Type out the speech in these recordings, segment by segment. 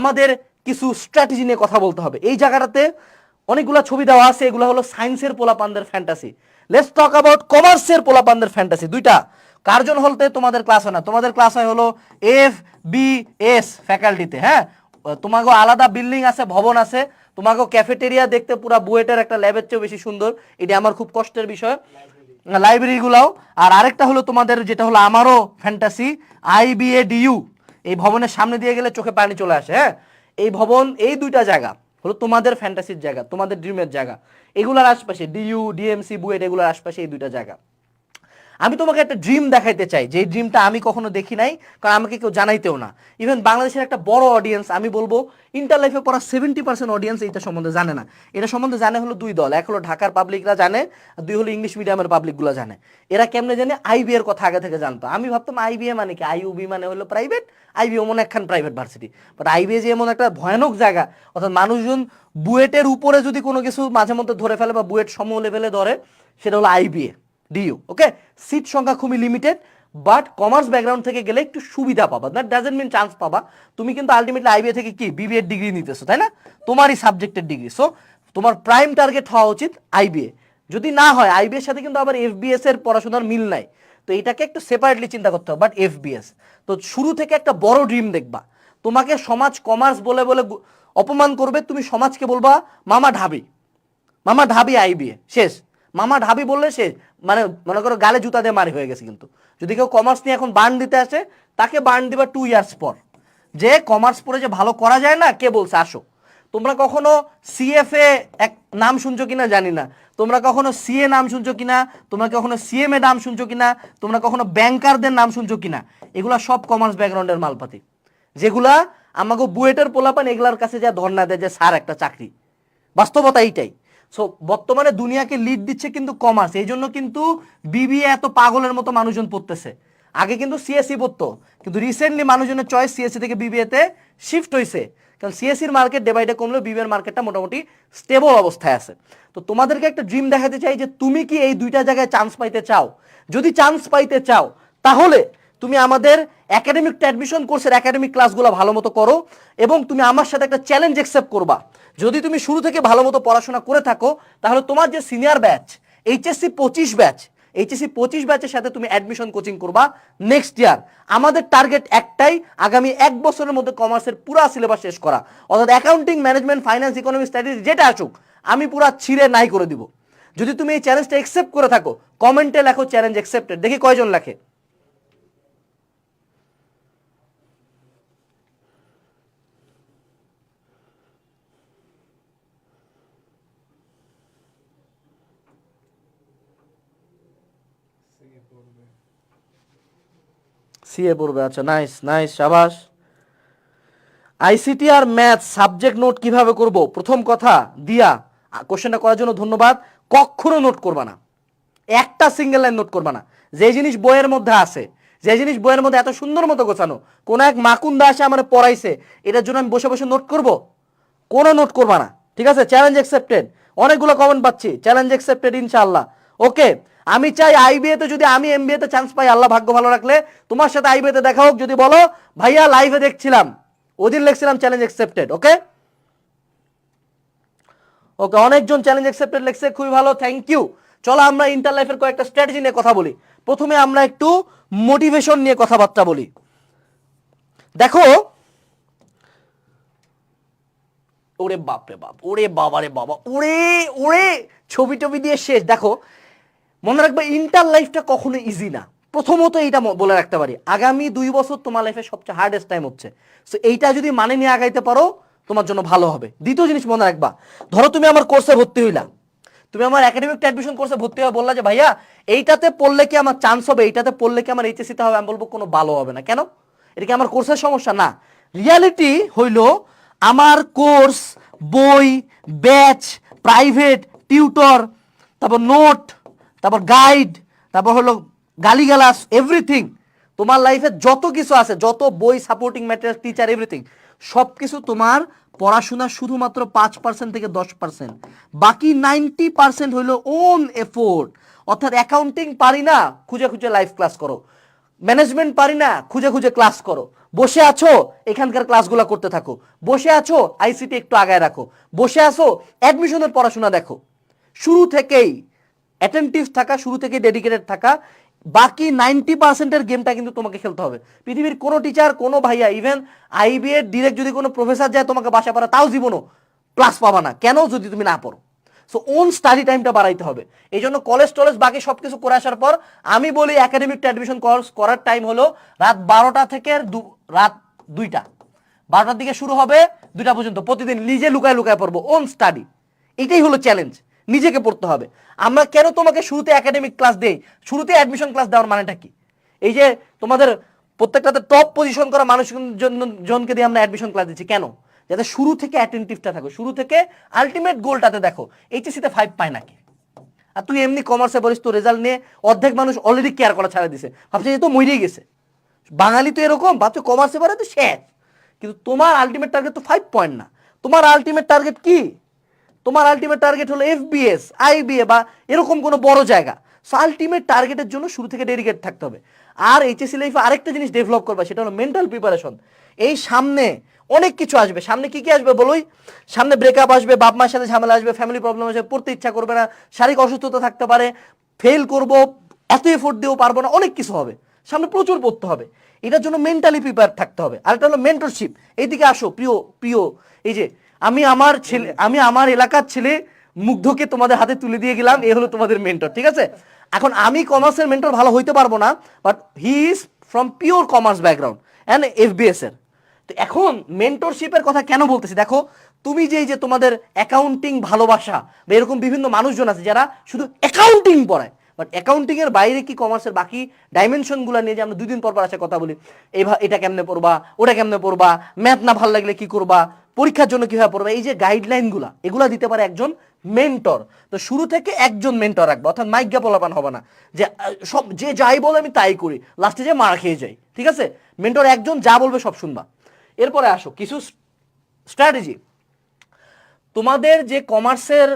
আমাদের কিছু স্ট্র্যাটেজি নিয়ে কথা বলতে হবে। এই জায়গাটাতে অনেকগুলো ছবি দেওয়া আছে, এগুলো হলো সায়েন্সের পোলাপানদের ফ্যান্টাসি লেটস টক অ্যাবাউট কমার্সের পোলাপানদের ফ্যান্টাসি দুইটা। কার্জন হলতে তোমাদের ক্লাস হয় না। তোমাদের ক্লাস হয় হলো এফ বি এস ফ্যাকাল্টিতে হ্যাঁ? তোমাকে আলাদা বিল্ডিং আছে, ভবন আছে। তোমাকে ক্যাফেটেরিয়া দেখতে পুরো বুয়েটের একটা ল্যাবের চেয়েও বেশি সুন্দর। এটি আমার খুব কষ্টের বিষয়। লাইব্রেরিগুলাও আর আরেকটা হলো তোমাদের, যেটা হলো আমারও ফ্যান্টাসি আইবিএ ডিইউ এই ভবনের সামনে দিয়ে গেলে চোখে পানি চলে আসে হ্যাঁ? এই ভবন, এই দুইটা জায়গা হলো তোমাদের ফ্যান্টাসির জায়গা, তোমাদের ড্রিমের জায়গা। এগুলোর আশপাশে ডিইউ ডিএমসি বুয়েট এগুলোর আশপাশে এই দুইটা জায়গা। আমি তোমাকে একটা ড্রিম দেখাইতে চাই। যে ড্রিমটা আমি কখনো দেখি নাই, কারণ আমাকে কেউ জানাইতেও না। ইভেন বাংলাদেশের একটা বড় অডিয়েন্স আমি বলব ইন্টার লাইফে পড়া সেভেন্টি পার্সেন্ট অডিয়েন্স এটা সম্বন্ধে জানে না। এটা সম্বন্ধে জানে হলো দুই দল। এক হলো ঢাকার পাবলিকরা জানে দুই হলো ইংলিশ মিডিয়ামের পাবলিকগুলো জানে। এরা কেমনে জানে? আইবি এর কথা আগে থেকে জানতো। আমি ভাবতাম আইবিএ মানে কি? আইউবি মানে হলো প্রাইভেট আইবিও এমন একখান প্রাইভেট ভার্সিটি বাট আইবিএ যে এমন একটা ভয়ানক জায়গা, অর্থাৎ মানুষজন বুয়েটের উপরে যদি কোনো কিছু মাঝে মধ্যে ধরে ফেলে বা বুয়েট সম লেভেলে ধরে, সেটা হলো আইবিএ ডিইউ ওকে সিট সংখ্যা খুবই লিমিটেড বাট কমার্স ব্যাকগ্রাউন্ড থেকে গেলে একটু সুবিধা পাবা। দ্যাট ডাজেন্ট মিন চান্স পাবা। তুমি কিন্তু আলটিমেটলি আইবিএ থেকে কি? বিবিএ ডিগ্রি নিতেছো, তাই না? তোমারই সাবজেক্টের ডিগ্রি সো তোমার প্রাইম টার্গেট হওয়া উচিত আইবিএ যদি না হয় আইবিএর সাথে কিন্তু আবার এফবিএস এর পড়াশোনার মিল নাই। তো এটাকে একটু সেপারেটলি চিন্তা করতে হবে বাট এফবিএস তো শুরু থেকে একটা বড় ড্রিম দেখবা। তোমাকে সমাজ কমার্স বলে বলে অপমান করবে, তুমি সমাজকে বলবা, মামা ঢাবি মামা ঢাবি আইবিএ শেষ। মামা ঢাবি বললে সে মানে মনে করো গালে জুতা দিয়ে মারি হয়ে গেছে কিন্তু। যদি কেউ কমার্স নিয়ে এখন বার্ন দিতে আসে, তাকে বার্ন দিবা টু ইয়ার্স পর। যে কমার্স পড়ে যে ভালো করা যায় না, কে বলছে? আসো। তোমরা কখনো সিএফএ এক নাম শুনছো কিনা জানি না। তোমরা কখনো সিএ নাম শুনছো কিনা? তোমরা কখনো সিএমএ নাম শুনছো কিনা? তোমরা কখনো ব্যাংকারদের নাম শুনছো কিনা? এগুলা সব কমার্স ব্যাকগ্রাউন্ডের মালপাতি। যেগুলা আমাকে বুয়েটের পোলাপান এগুলার কাছে যা ধর্ণা দেয় যে, স্যার, একটা চাকরি। বাস্তবতা এইটাই। সো বর্তমানে দুনিয়াকে লিড দিচ্ছে কিন্তু কমার্স এই জন্য কিন্তু বিবিএ এত পাগলের মতো মানুষজন পড়তেছে। আগে কিন্তু সিএসসি পড়তো, কিন্তু রিসেন্টলি মানুষজনের চয়েস সিএসসি থেকে বিবিএ তে শিফট হয়েছে কারণ সিএসসির মার্কেট ডে বাই ডে কমলেও বিবিএর মার্কেটটা মোটামুটি স্টেবল অবস্থায় আছে। তো তোমাদেরকে একটা ড্রিম দেখাতে চাই যে তুমি কি এই দুইটা জায়গায় চান্স পাইতে চাও? যদি চান্স পাইতে চাও, তাহলে তুমি আমাদের একাডেমিক অ্যাডমিশন কোর্সের একাডেমিক ক্লাসগুলো ভালো মতো করো এবং তুমি আমার সাথে একটা চ্যালেঞ্জ অ্যাকসেপ্ট করবা। যদি তুমি শুরু থেকে ভালো মতো পড়াশোনা করে থাকো, তাহলে তোমার যে সিনিয়র ব্যাচ এইচএসসি পঁচিশ ব্যাচ এইচএসসি পঁচিশ ব্যাচের সাথে তুমি অ্যাডমিশন কোচিং করবা নেক্সট ইয়ার আমাদের টার্গেট একটাই, আগামী এক বছরের মধ্যে কমার্সের পুরা সিলেবাস শেষ করা। অর্থাৎ accounting management finance economic studies যেটা আসুক, আমি পুরা ছিঁড়ে নাই করে দিব। যদি তুমি এই চ্যালেঞ্জটা অ্যাকসেপ্ট করে থাকো কমেন্টে লেখো চ্যালেঞ্জ অ্যাকসেপ্টেড দেখি কয়জন লেখে। সিএ পড়বে আচ্ছা নাইস নাইস সাবাস। আইসিটি আর ম্যাথ সাবজেক্ট নোট কীভাবে করব? প্রথম কথা, দিয়া কোশ্চেনটা করার জন্য ধন্যবাদ। কখনো নোট করবা না। একটা সিঙ্গেল লাইন নোট করবা না। যে জিনিস বইয়ের মধ্যে আছে, যে জিনিস বইয়ের মধ্যে এত সুন্দর মতো গোছানো, কোন এক মাকুন্দা আসে আমার পড়াইছে, এটার জন্য আমি বসে বসে নোট করব? কোনো নোট করবা না। ঠিক আছে? চ্যালেঞ্জ অ্যাকসেপ্টেড অনেকগুলো কমেন্ট পাচ্ছি। চ্যালেঞ্জ অ্যাকসেপ্টেড ইনশাআল্লাহ। ওকে, আমি চাই আইবিএ তে যদি আমি এমবিএ তে চান্স পাই, আল্লাহ ভাগ্য ভালো রাখলে। তোমার সাথে আইবিএ তে দেখা হোক, যদি বলো, ভাইয়া লাইভে দেখছিলাম। ওদিন লিখছিলাম চ্যালেঞ্জ অ্যাকসেপ্টেড ওকে ওকে, অনেকজন চ্যালেঞ্জ অ্যাকসেপ্টেড লিখছে, খুবই ভালো থ্যাংক ইউ চলো আমরা ইন্টার লাইফের কয়েকটা স্ট্র্যাটেজি নিয়ে কথা বলি। প্রথমে আমরা একটু মোটিভেশন নিয়ে কথাবার্তা বলি। দেখো, ওরে বাপরে বাপ, ওরে বাবারে বাবা, ওরে ওরে ছবি টবি দিয়ে শেষ। দেখো মনে রাখবে ইন্টার লাইফটা কখনো ইজি না। প্রথমত এইটা বলে রাখতে পারি। আগামী দুই বছর তোমার লাইফে সবচেয়ে হার্ডেস্ট টাইম হচ্ছে। সো এইটা যদি মানে নিয়ে আগাইতে পারো, তোমার জন্য ভালো হবে। দ্বিতীয় জিনিস মনে রাখবা, ধরো তুমি আমার কোর্সে ভর্তি হইলা। তুমি আমার একাডেমিক অ্যাডমিশন কোর্সে ভর্তি হয়ে বললা যে, ভাইয়া, এইটাতে পড়লে কি আমার চান্স হবে? এইটাতে পড়লে কি আমার এইচএসিতে হবে? আমি বলব, কোনো ভালো হবে না। কেন? এটা কি আমার কোর্সের সমস্যা? না। রিয়ালিটি হইল, আমার কোর্স বই ব্যাচ প্রাইভেট টিউটর তারপর নোট তারপর গাইড তারপর হলো গালিগালাস এভরিথিং তোমার লাইফে যত কিছু আছে, যত বই সাপোর্টিং ম্যাটেরিয়াল টিচার এভরিথিং সব কিছু তোমার পড়াশোনা শুধুমাত্র পাঁচ পার্সেন্ট থেকে দশ পার্সেন্ট বাকি নাইনটি পার্সেন্ট হইল ওন এফোর্ট অর্থাৎ অ্যাকাউন্টিং পারি না, খুঁজে খুঁজে লাইভ ক্লাস করো। ম্যানেজমেন্ট পারি না, খুঁজে খুঁজে ক্লাস করো। বসে আছো, এখানকার ক্লাসগুলো করতে থাকো। বসে আছো আইসিটি একটু আগায় রাখো। বসে আছো অ্যাডমিশনের পড়াশোনা দেখো। শুরু থেকেই অ্যাটেন্টিভ থাকা, শুরু থেকে ডেডিকেটেড থাকা, বাকি নাইনটি পার্সেন্টের গেমটা কিন্তু তোমাকে খেলতে হবে। পৃথিবীর কোনো টিচার কোনো ভাইয়া ইভেন আইবি এর ডিরেক্ট যদি কোনো প্রফেসর যায় তোমাকে বাসা পড়া, তাও জীবনও প্লাস পাবা না। কেন? যদি তুমি না পড়ো। সো ওন স্টাডি টাইমটা বাড়াইতে হবে। এই জন্য কলেজ টলেজ, বাকি সব কিছু করে আসার পর, আমি বলি একাডেমিক অ্যাডমিশন কোর্স করার টাইম হলো রাত বারোটা থেকে রাত দুইটা। বারোটার দিকে শুরু হবে দুইটা পর্যন্ত। প্রতিদিন নিজে লুকায় লুকায় পড়ব। ওন স্টাডি এটাই হলো চ্যালেঞ্জ নিজেকে পড়তে হবে। আমরা কেন তোমাকে শুরুতে একাডেমিক ক্লাস দেই? শুরুতে অ্যাডমিশন ক্লাস দেওয়ার মানেটা কি? এই যে তোমাদের প্রত্যেকটাতে টপ পজিশন করা জন্য জনকে দিয়ে আমরা অ্যাডমিশন ক্লাস দিচ্ছি। কেন? যাতে শুরু থেকে অ্যাটেন্টিভটা থাকো। শুরু থেকে আলটিমেট গোলটাতে দেখো এইচএসিতে ফাইভ পায় নাকি? আর তুই এমনি কমার্সে বলিস তো রেজাল্ট নিয়ে অর্ধেক মানুষ অলরেডি কেয়ার করা ছাড়া দিছে। ভাবছে যে তো মরেই গেছে। বাঙালি তো এরকম, ভাবছ কমার্সে পারে তো শেষ। কিন্তু তোমার আলটিমেট টার্গেট তো ফাইভ পয়েন্ট না। তোমার আলটিমেট টার্গেট কি? তোমার আলটিমেট টার্গেট হলো এফবিএস আইবিএ বা এরকম কোনো বড় জায়গা। সো আলটিমেট টার্গেটের জন্য শুরু থেকে ডেডিকেট থাকতে হবে। আর এইচএসসি লাইফে আরেকটা জিনিস ডেভেলপ করবা, সেটা হলো মেন্টাল প্রিপারেশন এই সামনে অনেক কিছু আসবে। সামনে কি কি আসবে বলোই? সামনে ব্রেকআপ আসবে, বাপ মার সাথে ঝামেলা আসবে ফ্যামিলি প্রবলেম আসবে, পড়তে ইচ্ছা করবে না, শারীরিক অসুস্থতা থাকতে পারে ফেল করব, এত এফোর্ট দিয়েও পারব না, অনেক কিছু হবে। সামনে প্রচুর পড়তে হবে। এটার জন্য মেন্টালি প্রিপেয়ার থাকতে হবে। আর এটা হলো মেন্টরশিপ এইদিকে আসো, প্রিয় প্রিয়, এই যে আমি আমার ছেলে, আমি আমার এলাকার ছেলে মুগ্ধকে তোমাদের হাতে তুলে দিয়ে গেলাম, এ হলো তোমাদের মেন্টর ঠিক আছে? এখন আমি কমার্সের মেন্টর ভালো হইতে পারব না but he is from pure commerce background and FBS এর তো এখন মেন্টরশিপের কথা কেন বলতেছি? দেখো, তুমি যে এই যে তোমাদের অ্যাকাউন্টিং ভালোবাসা, বা এরকম বিভিন্ন মানুষজন আছে যারা শুধু অ্যাকাউন্টিং পড়ায় বাট অ্যাকাউন্টিং এর বাইরে কি কমার্সের বাকি ডাইমেনশনগুলো নিয়ে যে আমরা দুদিন পর পর আসে কথা বলি এটা কেমনে পড়বা, ওটা কেমনে পড়বা ম্যাথ না ভালো লাগলে কি করবা, পরীক্ষার জন্য কীভাবে পড়বা, এই যে গাইডলাইনগুলা এগুলা দিতে পারে একজন মেন্টর তো শুরু থেকে একজন মেন্টর রাখবে, অর্থাৎ মাইজ্ঞা পোলাপান হবে না। যে সব যে যাই বলে আমি তাই করি লাস্টে যে মারা খেয়ে যাই, ঠিক আছে? মেন্টর একজন যা বলবে সব শুনবা। এরপরে আসো, কিছু স্ট্র্যাটেজি তোমাদের যে কমার্সের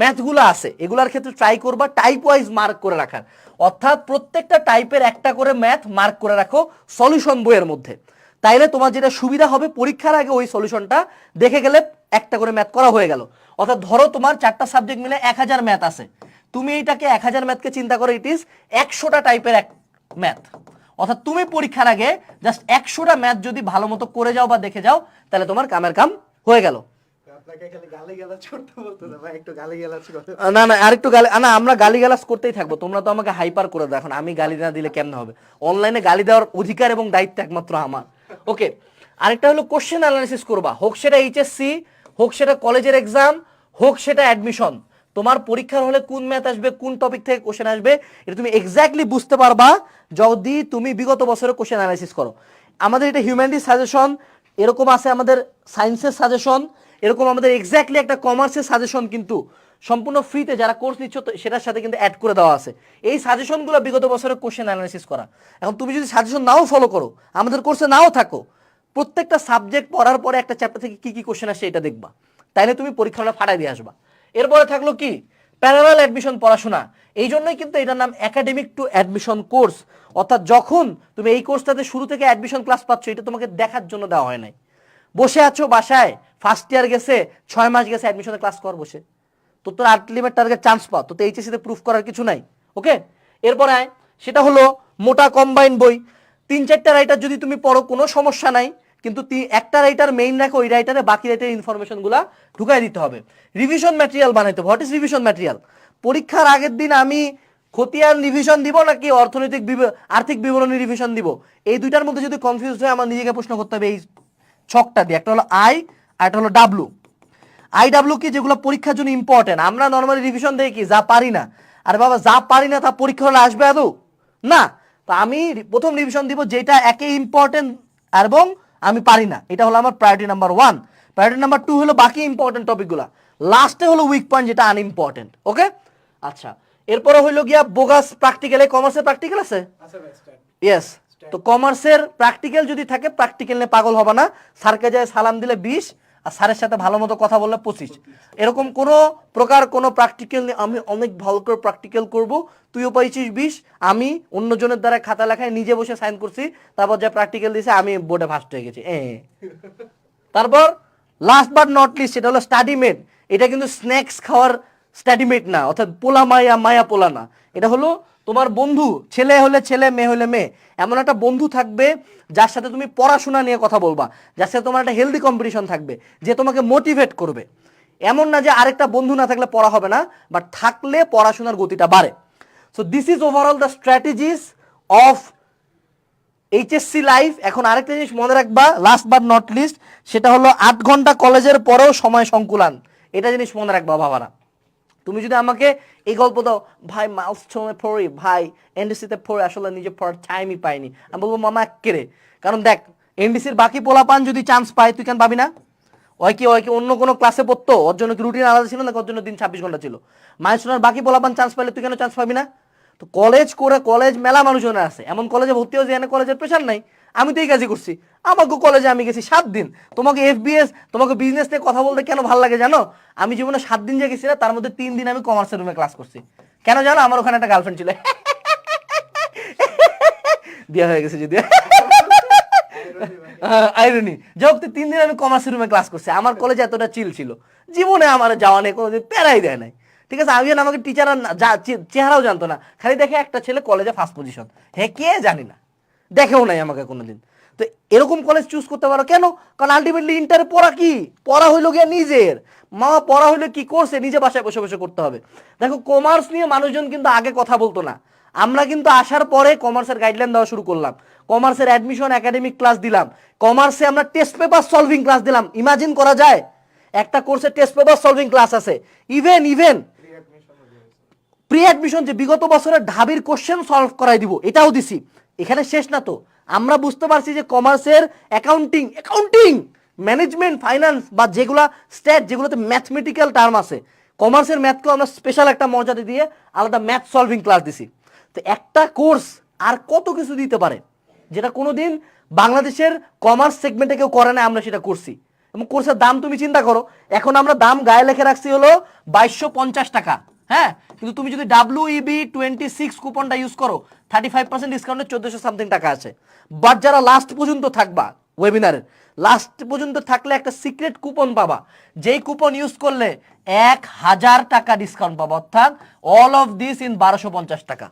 ম্যাথগুলো আছে, এগুলার ক্ষেত্রে ট্রাই করবা টাইপ ওয়াইজ মার্ক করে রাখার। অর্থাৎ প্রত্যেকটা টাইপের একটা করে ম্যাথ মার্ক করে রাখো সলিউশন বইয়ের মধ্যে। তাইলে তোমার যেটা সুবিধা হবে, পরীক্ষার আগে ওই সলিউশনটা দেখে গেলে একটা করে ম্যাথ করা হয়ে গেল। অর্থাৎ ধরো তোমার চারটা সাবজেক্ট মিলে এক হাজার ম্যাথ আছে। তুমি এইটাকে এক হাজার ম্যাথকে চিন্তা করো ইট ইজ একশোটা টাইপের এক ম্যাথ অর্থাৎ তুমি পরীক্ষার আগে জাস্ট একশোটা ম্যাথ যদি ভালো মতো করে যাও বা দেখে যাও, তাহলে তোমার কামের কাম হয়ে গেল। না না, আরেকটু গালি না, আমরা গালি করতেই থাকব, তোমরা তো আমাকে হাইপার করে আমি গালি না দিলে কেমন হবে? অনলাইনে গালি দেওয়ার অধিকার এবং দায়িত্ব একমাত্র আমার। ওকে আরেকটা হলো কোশ্চেন অ্যানালাইসিস করবা, হোক সেটা এইচএসসি হোক সেটা কলেজের এক্সাম হোক সেটা অ্যাডমিশন তোমার পরীক্ষার হলে কোন ম্যাথ আসবে, কোন টপিক থেকে কোশ্চেন আসবে, এটা তুমি এক্স্যাক্টলি বুঝতে পারবা যদি তুমি বিগত বছরের কোশ্চেন অ্যানালাইসিস করো। আমাদের এটা হিউম্যানিটিস সাজেশন এরকম আছে আমাদের সায়েন্সের সাজেশন এরকম আমাদের এক্স্যাক্টলি একটা কমার্সের সাজেশন কিন্তু সম্পূর্ণ ফ্রিতে যারা কোর্স নিচ্ছ, তো সেটার সাথে কিন্তু অ্যাড করে দেওয়া আছে। এই সাজেশনগুলো বিগত বছরের কোশ্চেন অ্যানালাইসিস করা। এখন তুমি যদি সাজেশন নাও ফলো করো, আমাদের কোর্সে নাও থাকো, প্রত্যেকটা সাবজেক্ট পড়ার পরে একটা চ্যাপ্টার থেকে কি কি কোশ্চেন আসে এটা দেখবা। তাইলে তুমি পরীক্ষাটা ফাটাই দিয়ে আসবা। এরপরে থাকল কি? প্যারালাল অ্যাডমিশন পড়াশোনা। এই জন্যই কিন্তু এটার নাম একাডেমিক টু অ্যাডমিশন কোর্স অর্থাৎ যখন তুমি এই কোর্সটাতে শুরু থেকে অ্যাডমিশন ক্লাস পাচ্ছ, এটা তোমাকে দেখার জন্য দেওয়া হয় নাই। বসে আছো বাসায় ফার্স্ট ইয়ার গেছে, ছয় মাস গেছে অ্যাডমিশনের ক্লাস কর বসে তো তোর আলটিমেট টার্গেট চান্স পাও তো এইচএসসি তে প্রুফ করার কিছু নাই ওকে এরপর আয়, সেটা হলো মোটা কম্বাইন বই। তিন চারটা রাইটার যদি তুমি পড়ো, কোনো সমস্যা নাই, কিন্তু একটা রাইটার মেইন রাখো, ওই রাইটারে বাকি রাইটার ইনফরমেশনগুলা ঢুকাই দিতে হবে। রিভিশন ম্যাটেরিয়াল বানাইতে হবে। হোয়াট ইজ রিভিশন ম্যাটেরিয়াল পরীক্ষার আগের দিন আমি খতিয়ান রিভিশন দিব নাকি অর্থনৈতিক আর্থিক বিবরণী রিভিশন দিব? এই দুইটার মধ্যে যদি কনফিউজ হয় আমার নিজেকে প্রশ্ন করতে হবে, এই ছকটা দিয়ে। একটা হলো আই আর একটা হলো ডাব্লু আইডাব্লিউ কি? যেগুলো পরীক্ষার জন্য ইম্পর্টেন্ট আমরা নর্মালি রিভিশন দেই কি যা পারি না। আরে বাবা যা পারি না তা পরীক্ষা হলে আসবে আদৌ? না। তো আমি প্রথম রিভিশন দিব যেটা একে ইম্পর্টেন্ট এবং আমি পারি না। এটা হলো আমার priority number one priority number two হলো বাকি ইম্পর্টেন্ট টপিকগুলো লাস্টে হলো উইক পয়েন্ট যেটা আনইম্পর্টেন্ট ওকে আচ্ছা। এরপরে হইল গিয়া বোগাস প্র্যাকটিক্যালে কমার্সের প্র্যাকটিক্যাল আছে? ইয়েস তো কমার্সের প্র্যাকটিক্যাল যদি থাকে প্র্যাকটিক্যাল নিয়ে পাগল হবে না। স্যারকে যায় সালাম দিলে বিশ আর স্যারের সাথে ভালো মতো কথা বললে পঁচিশ। এরকম কোনো প্রকার কোনো প্র্যাকটিক্যাল আমি অনেক ভালো করে প্র্যাকটিক্যাল করব। তুইও পাইছিস বিশ, আমি অন্যজনের দ্বারা খাতা লেখায় নিজে বসে সাইন করছি। তারপর যা প্র্যাকটিক্যাল দিয়েছে আমি বোর্ডে ফার্স্ট হয়ে গেছি। এ। তারপর লাস্ট বাট নট লিস্ট সেটা হলো স্টাডি মেড এটা কিন্তু স্ন্যাক্স খাওয়ার স্টাডি মেড না, অর্থাৎ পোলা মায়া মায়া পোলা না। এটা হলো তোমার বন্ধু, ছেলে হলে ছেলে, মেয়ে হলে মেয়ে, এমন একটা বন্ধু থাকবে যার সাথে তুমি পড়াশোনা নিয়ে কথা বলবা, যার সাথে তোমার একটা হেলদি কম্পিটিশন থাকবে, যে তোমাকে মোটিভেট করবে। এমন না যে আরেকটা বন্ধু না থাকলে পড়া হবে না বাট থাকলে পড়াশোনার গতিটা বাড়ে। So this is overall the strategies of HSC life এখন আরেকটা জিনিস মনে রাখবা লাস্ট বাট নট লিস্ট সেটা হলো আট ঘণ্টা কলেজের পরেও সময় সংকুলান। এটা জিনিস মনে রাখবা, বাবারা। তুমি যদি আমাকে এই গল্প দাও, ভাই ছোমে পড়ি, ভাই, এনডিসিতে পড়ে, আসলে নিজে পড়ার টাইমই পাইনি। আমি বলব, মামা কেড়ে কারণ দেখ, এনডিসির বাকি পোলাপান যদি চান্স পায়, তুই কেন পাবি না? ওই কি ওই কি, অন্য কোনো ক্লাসে পড়তো? ওর জন্য কি রুটিন আলাদা ছিল না ওর জন্য দিন ছাব্বিশ ঘণ্টা ছিল? মাইসোনার বাকি পোলাপান চান্স পাইলে তুই কেন চান্স পাবি না? তো কলেজ করে কলেজ মেলা মানুষজন আছে। এমন কলেজে ভর্তি হয়েছে এখানে কলেজের প্রেশার নাই। আমি তো এই কাজই করছি। আমাকে কলেজে আমি গেছি সাত দিন। তোমাকে এফবিএস তোমাকে বিজনেস নিয়ে কথা বলতে কেন ভালো লাগে জানো? আমি জীবনে সাত দিন যে গেছি না, তার মধ্যে তিন দিন আমি কমার্সের রুমে ক্লাস করছি। কেন জানো? আমার ওখানে একটা গার্লফ্রেন্ড ছিল। বিয়ে হয়ে গেছে যদি আইরনি হোক তিন দিন আমি কমার্সের রুমে ক্লাস করছি। আমার কলেজে এতটা চিল ছিল। জীবনে আমার যাওয়া নেই কোনোদিন প্যারাই দেয় নাই। ঠিক আছে আমি আমাকে টিচার চেহারাও জানতো না। খালি দেখে একটা ছেলে কলেজে ফার্স্ট পজিশন হ্যাঁ কে জানি না। দেখেও নাই আমাকে কোনোদিন। তো এরকম কলেজ চুজ করতে পারো। কেন? কারণ আলটিমেটলি ইন্টারে পড়া কি? পড়া হইল গিয়ে নিজের। মা পড়া হইলে কি করছে নিজে বাসায় বসে বসে করতে হবে। দেখো কমার্স নিয়ে মানুষজন কিন্তু আগে কথা বলতো না। আমরা কিন্তু আসার পরে কমার্সের গাইডলাইন দেওয়া শুরু করলাম। কমার্সের অ্যাডমিশন একাডেমিক ক্লাস দিলাম। কমার্সে আমরা টেস্ট পেপার সলভিং ক্লাস দিলাম। ইমাজিন করা যায়, একটা কোর্সে টেস্ট পেপার সলভিং ক্লাস আছে। ইভেন ইভেন অ্যাডমিশন যে বিগত বছরের ঢাবির কোশ্চেন সলভ করাই দিব, এটাও দিছি। এখানে শেষ না তো। আমরা বুঝতে পারছি যে কমার্সের অ্যাকাউন্টিং অ্যাকাউন্টিং ম্যানেজমেন্ট ফাইন্যান্স বা যেগুলা স্ট্যাট যেগুলোতে ম্যাথমেটিক্যাল টার্ম আছে। কমার্সের ম্যাথকেও আমরা স্পেশাল একটা মর্যাদা দিয়ে আলাদা ম্যাথ সলভিং ক্লাস দিছি। তো একটা কোর্স আর কত কিছু দিতে পারে? যেটা কোনোদিন বাংলাদেশের কমার্স সেগমেন্টে কেউ করে না আমরা সেটা করছি। এবং কোর্সের দাম তুমি চিন্তা করো, এখন আমরা দাম গায়ে লেখে রাখছি হলো বাইশশো পঞ্চাশ টাকা। হ্যাঁ কিন্তু তুমি যদি ডাব্লিউ ইবি টোয়েন্টি সিক্স কুপনটা ইউজ করো থার্টি ফাইভ পার্সেন্ট ডিসকাউন্টে চোদ্দশো সামথিং টাকা আছে। বাট যারা লাস্ট পর্যন্ত থাকবা ওয়েবিনারের লাস্ট পর্যন্ত থাকলে একটা সিক্রেট কুপন পাবা। যেই কুপন ইউজ করলে এক হাজার টাকা ডিসকাউন্ট পাবা, অর্থাৎ অল অফ দিস ইন বারোশো পঞ্চাশ টাকা।